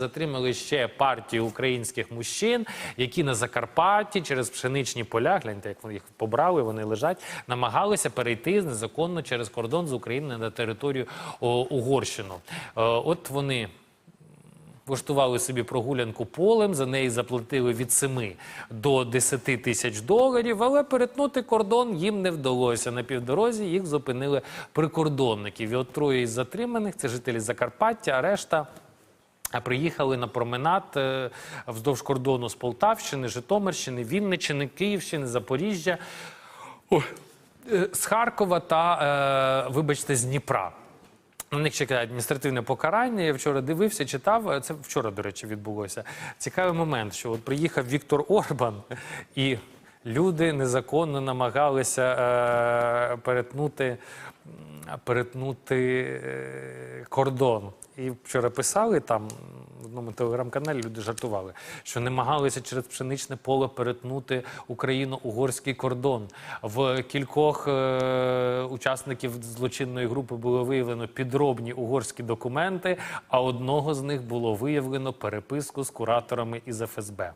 Затримали ще партію українських мужчин, які на Закарпатті через пшеничні поля, гляньте, як вони їх побрали, вони лежать, намагалися перейти незаконно через кордон з України на територію Угорщину. Е, От вони влаштували собі прогулянку полем, за неї заплатили від 7 до 10 тисяч доларів, але перетнути кордон їм не вдалося. На півдорозі їх зупинили прикордонників. І от троє із затриманих це жителі Закарпаття, а решта. Приїхали на променад е, вздовж кордону з Полтавщини, Житомирщини, Вінниччини, Київщини, Запоріжжя, е, з Харкова та, е, вибачте, з Дніпра. На них чекає адміністративне покарання. Я вчора дивився, читав. Це вчора, до речі, відбулося. Цікавий момент, що от приїхав Віктор Орбан, і люди незаконно намагалися перетнути, перетнути е, кордон. І вчора писали там в одному телеграм-каналі, люди жартували, що намагалися через пшеничне поле перетнути Україно-угорський кордон. В кількох е, учасників злочинної групи було виявлено підробні угорські документи, а одного з них було виявлено переписку з кураторами із ФСБ.